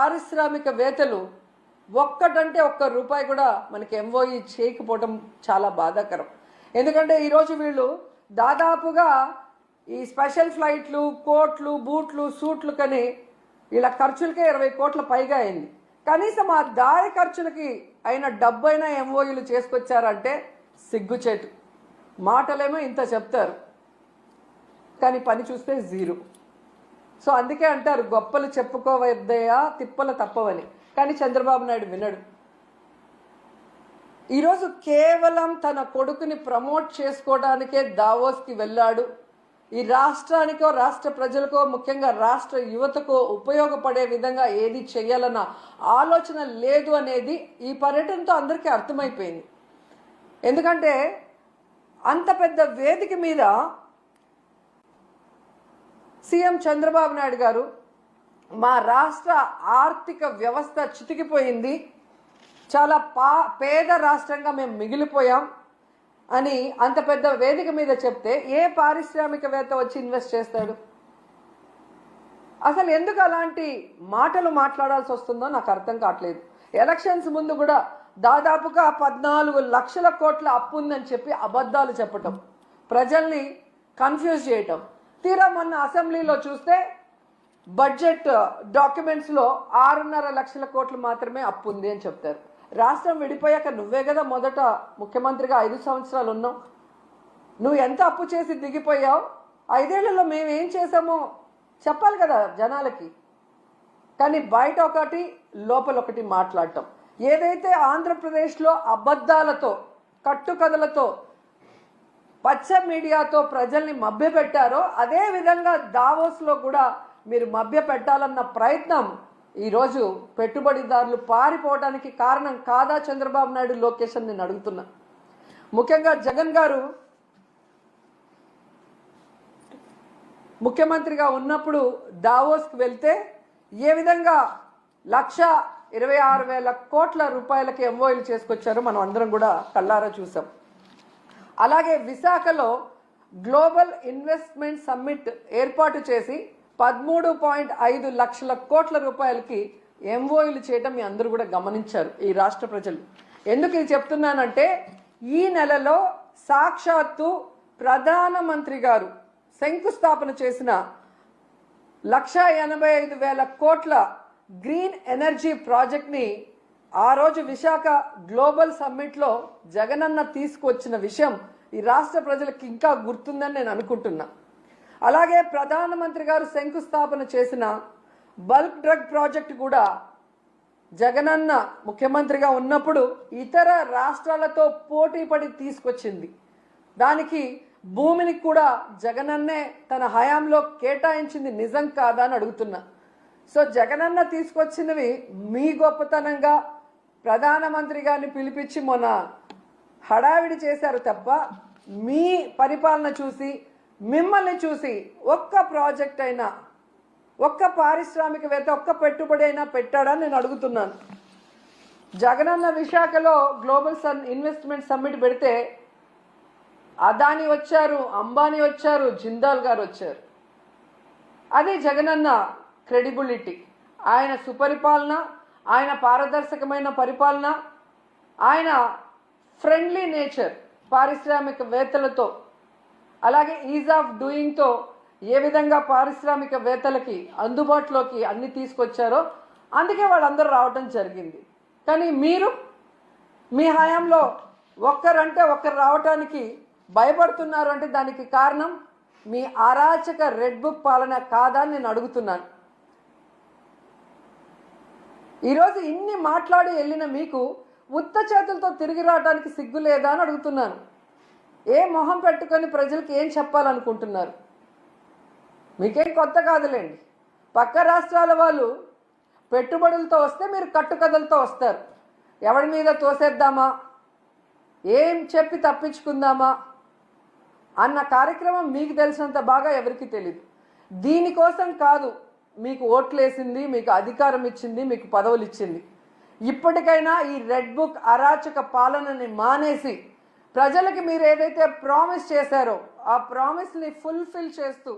పారిశ్రామికవేత్తలు ఒక్కటంటే ఒక్క రూపాయి కూడా మనకి ఎంఓఈ చేయకపోవడం చాలా బాధాకరం. ఎందుకంటే ఈరోజు వీళ్ళు దాదాపుగా ఈ స్పెషల్ ఫ్లైట్లు కోట్లు బూట్లు సూట్లు కని వీళ్ళ ఖర్చులకే ఇరవై కోట్ల పైగా అయింది. కనీసం ఆ దారి ఖర్చులకి అయిన డబ్బైనా ఎంఓయూలు చేసుకొచ్చారంటే సిగ్గుచేటు. మాటలేమో ఇంత చెప్తారు. కానీ పని చూస్తే జీరో. సో అందుకే అంటారు గొప్పలు చెప్పుకోవద్దయా తిప్పలు తప్పవని. కానీ చంద్రబాబు నాయుడు వినడు. ఈరోజు కేవలం తన కొడుకుని ప్రమోట్ చేసుకోవడానికే దావోస్కి వెళ్ళాడు. ఈ రాష్ట్రానికో రాష్ట్ర ప్రజలకో ముఖ్యంగా రాష్ట్ర యువతకో ఉపయోగపడే విధంగా ఏది చేయాలన్న ఆలోచన లేదు అనేది ఈ పర్యటనతో అందరికీ అర్థమైపోయింది. ఎందుకంటే అంత పెద్ద వేదిక మీద సీఎం చంద్రబాబు నాయుడు గారు మా రాష్ట్ర ఆర్థిక వ్యవస్థ చితికిపోయింది. చాలా పా పేద రాష్ట్రంగా మేము మిగిలిపోయాం అని అంత పెద్ద వేదిక మీద చెప్తే ఏ పారిశ్రామికవేత్త వచ్చి ఇన్వెస్ట్ చేస్తాడు? అసలు ఎందుకు అలాంటి మాటలు మాట్లాడాల్సి వస్తుందో నాకు అర్థం కావట్లేదు. ఎలక్షన్స్ ముందు కూడా దాదాపుగా పద్నాలుగు లక్షల కోట్ల అప్పు ఉందని చెప్పి అబద్ధాలు చెప్పటం ప్రజల్ని కన్ఫ్యూజ్ చేయటం తీరా మొన్న అసెంబ్లీలో చూస్తే బడ్జెట్ డాక్యుమెంట్స్లో ఆరున్నర లక్షల కోట్లు మాత్రమే అప్పు ఉంది అని చెప్తారు. రాష్ట్రం విడిపోయాక నువ్వే కదా మొదట ముఖ్యమంత్రిగా ఐదు సంవత్సరాలు ఉన్నావు. నువ్వు ఎంత అప్పు చేసి దిగిపోయావు? ఐదేళ్ళలో మేమేం చేసామో చెప్పాలి కదా జనాలకి. కానీ బయట ఒకటి లోపల ఒకటి మాట్లాడటం. ఏదైతే ఆంధ్రప్రదేశ్లో అబద్ధాలతో కట్టుకథలతో పచ్చ మీడియాతో ప్రజల్ని మభ్యపెట్టారో అదే విధంగా దావోస్లో కూడా మీరు మభ్య పెట్టాలన్న ప్రయత్నం ఈరోజు పెట్టుబడిదారులు పారిపోవడానికి కారణం కాదా చంద్రబాబు నాయుడు లొకేషన్ నేను అడుగుతున్నా. ముఖ్యంగా జగన్ గారు ముఖ్యమంత్రిగా ఉన్నప్పుడు దావోస్కి వెళ్తే ఏ విధంగా లక్ష ఇరవై ఆరు వేల కోట్ల రూపాయలకి ఎంఓఈలు చేసుకొచ్చారో మనం అందరం కూడా కళ్ళారా చూసాం. అలాగే విశాఖలో గ్లోబల్ ఇన్వెస్ట్మెంట్ సమ్మిట్ ఏర్పాటు చేసి పదమూడు పాయింట్ ఐదు లక్షల కోట్ల రూపాయలకి ఎంఓఈలు చేయటం మీ అందరూ కూడా గమనించారు ఈ రాష్ట్ర ప్రజలు. ఎందుకు ఇది చెప్తున్నానంటే ఈ నెలలో సాక్షాత్తు ప్రధానమంత్రి గారు శంకుస్థాపన చేసిన లక్ష ఎనభై ఐదు వేల కోట్ల గ్రీన్ ఎనర్జీ ప్రాజెక్ట్ని ఆ రోజు విశాఖ గ్లోబల్ సమ్మిట్లో జగనన్న తీసుకొచ్చిన విషయం ఈ రాష్ట్ర ప్రజలకు ఇంకా గుర్తుందని నేను అనుకుంటున్నా. అలాగే ప్రధానమంత్రి గారు శంకుస్థాపన చేసిన బల్క్ డ్రగ్ ప్రాజెక్ట్ కూడా జగనన్న ముఖ్యమంత్రిగా ఉన్నప్పుడు ఇతర రాష్ట్రాలతో పోటీ పడి తీసుకొచ్చింది. దానికి భూమిని కూడా జగనన్నే తన హయాంలో కేటాయించింది నిజం కాదా అని అడుగుతున్నా. సో జగనన్న తీసుకొచ్చినవి మీ గొప్పతనంగా ప్రధానమంత్రి గారిని పిలిపించి మొన్న హడావిడి చేశారు తప్ప మీ పరిపాలన చూసి మిమ్మల్ని చూసి ఒక్క ప్రాజెక్ట్ అయినా ఒక్క పారిశ్రామికవేత్త ఒక్క పెట్టుబడి అయినా పెట్టాడని నేను అడుగుతున్నాను. జగనన్న విశాఖలో గ్లోబల్ సన్ ఇన్వెస్ట్మెంట్ సమ్మిట్ పెడితే అదాని వచ్చారు అంబానీ వచ్చారు జిందాల్ గారు వచ్చారు. అది జగనన్న క్రెడిబిలిటీ ఆయన సుపరిపాలన ఆయన పారదర్శకమైన పరిపాలన ఆయన ఫ్రెండ్లీ నేచర్ పారిశ్రామికవేత్తలతో అలాగే ఈజ్ ఆఫ్ డూయింగ్తో ఏ విధంగా పారిశ్రామికవేత్తలకి అందుబాటులోకి అన్ని తీసుకొచ్చారో అందుకే వాళ్ళందరూ రావటం జరిగింది. కానీ మీరు మీ హయాంలో ఒక్కరంటే ఒక్కరు రావటానికి భయపడుతున్నారు అంటే దానికి కారణం మీ అరాచక రెడ్ బుక్ పాలన కాదా నేను అడుగుతున్నాను. ఈరోజు ఇన్ని మాట్లాడి వెళ్ళిన మీకు ఉత్త చేతులతో తిరిగి రావడానికి సిగ్గు లేదా అని అడుగుతున్నాను. ఏ మొహం పెట్టుకొని ప్రజలకు ఏం చెప్పాలనుకుంటున్నారు? మీకేం కొత్త కాదులేండి. పక్క రాష్ట్రాల వాళ్ళు పెట్టుబడులతో వస్తే మీరు కట్టుకథలతో వస్తారు. ఎవరి మీద తోసేద్దామా? ఏం చెప్పి తప్పించుకుందామా? అన్న కార్యక్రమం మీకు తెలిసినంత బాగా ఎవరికి తెలియదు దీనికోసం కాదు మీకు ఓట్లేసింది మీకు అధికారం ఇచ్చింది మీకు పదవులు ఇచ్చింది. ఇప్పటికైనా ఈ రెడ్ బుక్ అరాచక పాలనని మానేసి ప్రజలకి మీరు ఏదైతే ప్రామిస్ చేశారో ఆ ప్రామిస్ని ఫుల్ఫిల్ చేస్తూ